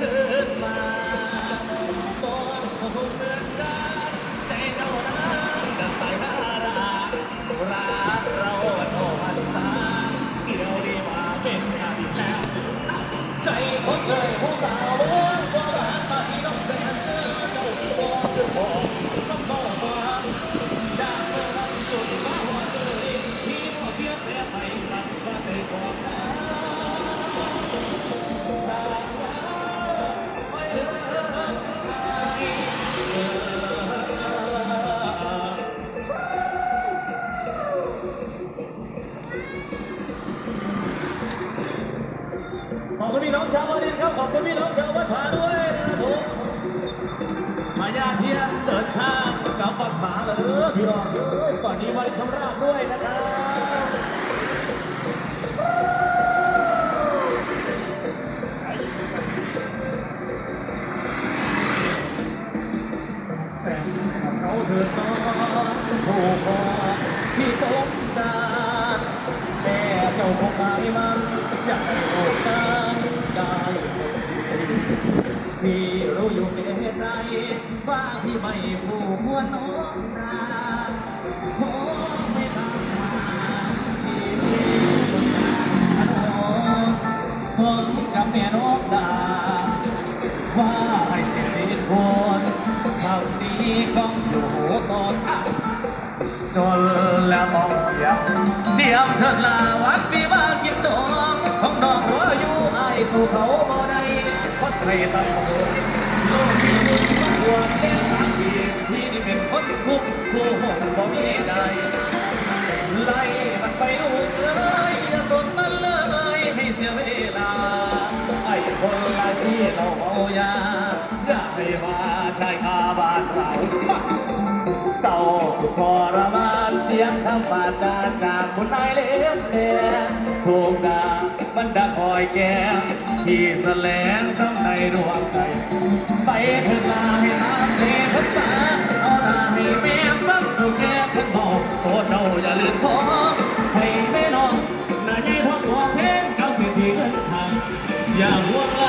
คืนมา ที่สมดาแต่เจ้าคงไม่มันอยากให้โอกาสได้พี่รู้อยู่ในใจว่าพี่ไม่ผู้ควรน้องนาขอไม่ตามมาชีวิตคนงาสมกับแม่น้องดาว่าให้สิสิคนทำดีก็องอยู่ตอนอะจนแล้วต้อง เตรียมเถิดลาวัดปีมากินดองของดอกหัวอยู่ไอสู่เขาบ่ได้เพราะใครตั้งสมโลกที่มึงมาหวงแค่สามปีที่นี่เป็นคนคุกผู้หงบ่มีใดไล่มันไปลูกเอ้ยอย่าสนมันเลยให้เสียเวลาไอ้คนละที่เราเอายาได้มาชายคาบ้านเราเศร้าสุดทรมาน สียงคำปาจาจากคนนายเล็บแดงถูกด่ามันดักคอยแก้มที่แสลงซ้ำในดวงใจ ไปเถิดลาให้น้ำเทพักษาเอาหน้าให้แม่ฟังถูกแก้ขันบอกโทษเราอย่าลืมขอให้แม่น้องน้าใหญ่ท้องตัวเพนเก้าสิบที่เงินทางอย่าห่วง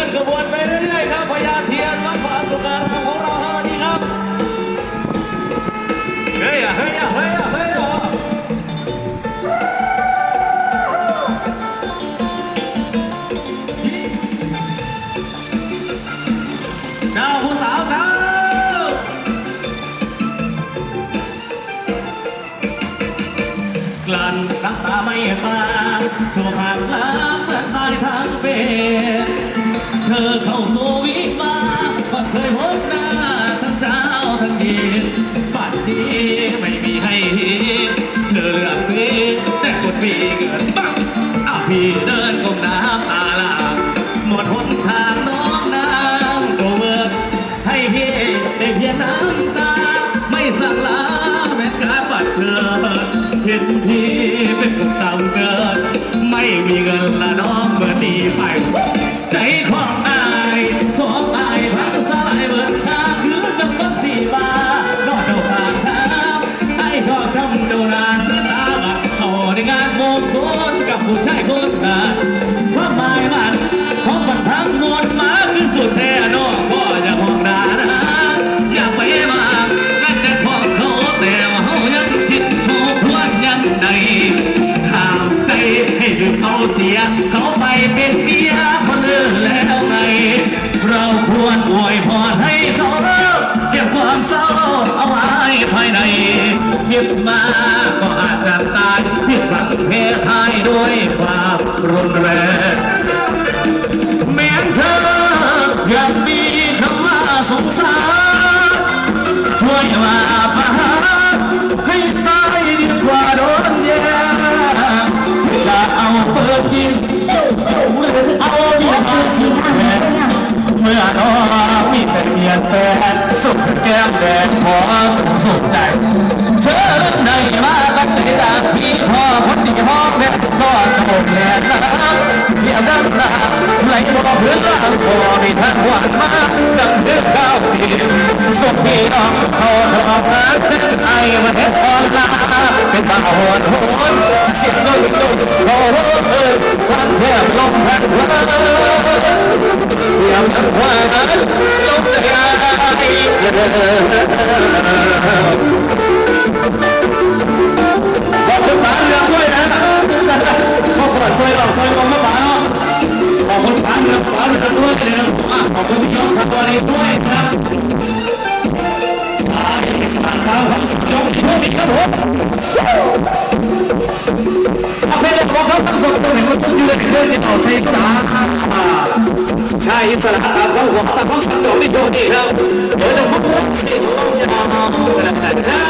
ลื่อนขบวนไปเรื่อยๆครับพญาเทียนวัดป่าสุการของเราครับวันนี้ครับเฮ้ยเฮ้ยเฮ้ยเฮ้ยอะเจ้าผู้สาวครับกลั้นน้ำตาไม่มาถูกหักล้างเหมือนตายทั้งเป็น อเข้าสู่วิมานก็เคยพบหน้าทั้งเช้าทั้งเย็นปัดนี้ไม่มีให้เห็นเธอเลือกเพแต่คนมีเงินบ้างอาพี่เดินก้มน้ำตาลาหมดหนทางน้องน้ำโจเวิร์ให้พี่ได้เพียงน้ำตา ไม่สั่งลาแม้การบัดเธอเห็นพี่เป็นคนต่ำเกินไม่มีเงินละน้องเมื่อดีไปใจขอ ผู้ชายคนนั้นความหมายมันของมันทั้งมวลมาคือสุดแน่นอนพ่ออย่ามองดานะอย่าไปมาแม้แต่พ่อเขาแต่ว่าเขายังคิดโทษทวนยังใดข้ามใจให้ลืมเอาเสีย เขาไปเป็นเมียคนอื่นแล้วไง เราควรอวยพรให้เขาเก็บความเศร้าเอาไว้ภายในคิดมาุดแก้มแดงขอถึงสุขใจ เธอเล่นในมาตั้งใจจากพี่พ่อคนดีพ่อแม่ก็จมแหลนนะเดียวดังนะไหลบ่อพื้นล่างพอไม่ทางหวานมาดังเดือดดาวตีสุดพี่น้องเขาชอบนะไอ้มานเห็นออนลาเป็นบ้าวหอนหอนเสียงจุดจุดโอ้โหเออฟันแทบลมแพ้ลบ อยหลอกซอยลงมาบ้านะขอบคุณสามเรื่องสามเรื่องด้วยนะครับอะขอบคุณพี่ยอดครับวันนี้ด้วยครับสายสารดาวของสุดยอดช่วยครับผมอาเลงของเขาทั้งสองตัวเห็นว่าต้องอยู่ในเครื่องที่ต่อใช้สาใช่อิสระตามเขาหัวตามเขาสังสองนี่โชคดีครับเดี๋ยวจะพูดว่าสิ่งของยาวนะครับ